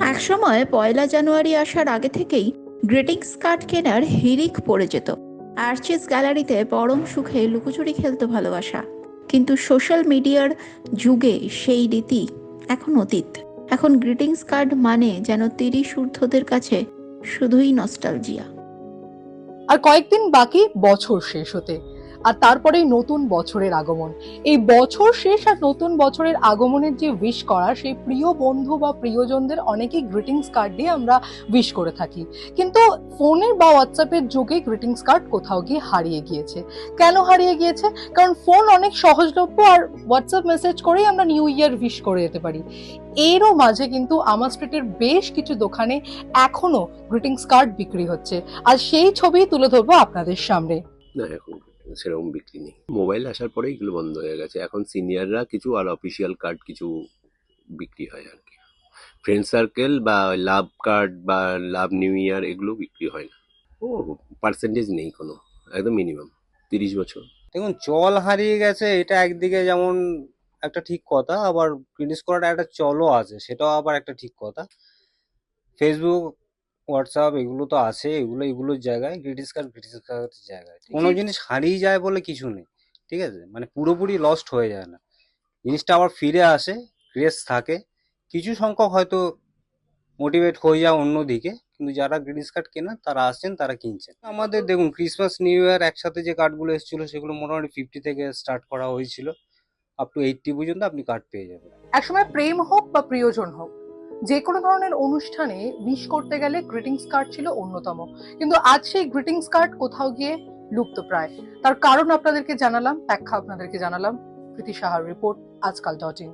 একসময় পয়লা জানুয়ারি আসার আগে থেকেই গ্রিটিংস কার্ড কেনার হিরিক পড়ে যেত। আর্চিস গ্যালারিতে পরম সুখে লুকোচুরি খেলতে ভালোবাসা। কিন্তু সোশ্যাল মিডিয়ার যুগে সেই রীতি এখন অতীত। এখন গ্রিটিংস কার্ড মানে যেন তিরিশ ঊর্ধ্বদের কাছে শুধুই নস্টালজিয়া। আর কয়েকদিন বাকি বছর শেষ হতে আর তারপরেই নতুন বছরের আগমন। এই বছর শেষ আর নতুন বছরের আগমনের যে উইশ করা, সেই প্রিয় বন্ধু বা প্রিয়জনদের অনেকেই গ্রিটিংস কার্ড দিয়ে আমরা উইশ করে থাকি। কিন্তু ফোনের বা হোয়াটসঅ্যাপের যুগে গ্রিটিংস কার্ড কোথাও গিয়ে হারিয়ে গিয়েছে। কেন হারিয়ে গিয়েছে? কারণ ফোন অনেক সহজলভ্য আর হোয়াটসঅ্যাপ মেসেজ করেই আমরা নিউ ইয়ার উইশ করে যেতে পারি। এরও মাঝে কিন্তু আমার স্ট্রিটের বেশ কিছু দোকানে এখনও গ্রিটিংস কার্ড বিক্রি হচ্ছে। আর সেই ছবি তুলে ধরবো আপনাদের সামনে। সেরকম বিক্রি নেই। মোবাইল আসার পরে এগুলো বন্ধ হয়ে গেছে। এখন সিনিয়ররা কিছু আর অফিসিয়াল কার্ড কিছু বিক্রি হয় আর কি। ফ্রেন্ড সার্কেল বা লাভ কার্ড বা লাভ নিউ ইয়ার এগুলো বিক্রি হয় না। ও পার্সেন্টেজ নেই কোনো, একদম মিনিমাম তিরিশ বছর। দেখুন, চল হারিয়ে গেছে, এটা একদিকে যেমন একটা ঠিক কথা, আবার গ্রিটিংস করাটা একটা চলও আছে, সেটাও আবার একটা ঠিক কথা। ফেসবুক হোয়াটসঅ্যাপ এগুলো তো আছে এগুলো এগুলোর জায়গায় গ্রিটিংস কার্ড গ্রিটিংস কার্ডের জায়গায়। কোনো জিনিস হারিয়ে যায় বলে কিছু নেই ঠিক আছে? মানে পুরোপুরি লস্ট হয়ে যায় না। জিনিসটা আবার ফিরে আসে ক্রেজ থাকে। কিছু সংখ্যক হয়তো মোটিভেট হয়ে যায় অন্যদিকে কিন্তু যারা গ্রিটিংস কার্ড কেনা তারা আসছেন তারা কিনছেন। আমাদের দেখুন ক্রিসমাস নিউ ইয়ার একসাথে যে কার্ডগুলো এসেছিল সেগুলো মোটামুটি ফিফটি থেকে স্টার্ট করা হয়েছিল। আপ টু এইটটি পর্যন্ত আপনি কার্ড পেয়ে যাবেন। একসময় প্রেম হোক বা প্রিয়জন হোক যে কোনো ধরনের অনুষ্ঠানে উইশ করতে গেলে গ্রিটিংস কার্ড ছিল অন্যতম। কিন্তু আজ সেই গ্রিটিংস কার্ড কোথাও গিয়ে লুপ্ত প্রায়। তার কারণ আপনাদেরকে জানালাম, ব্যাখ্যা আপনাদেরকে জানালাম। প্রীতি সাহার রিপোর্ট আজকাল ডট ইন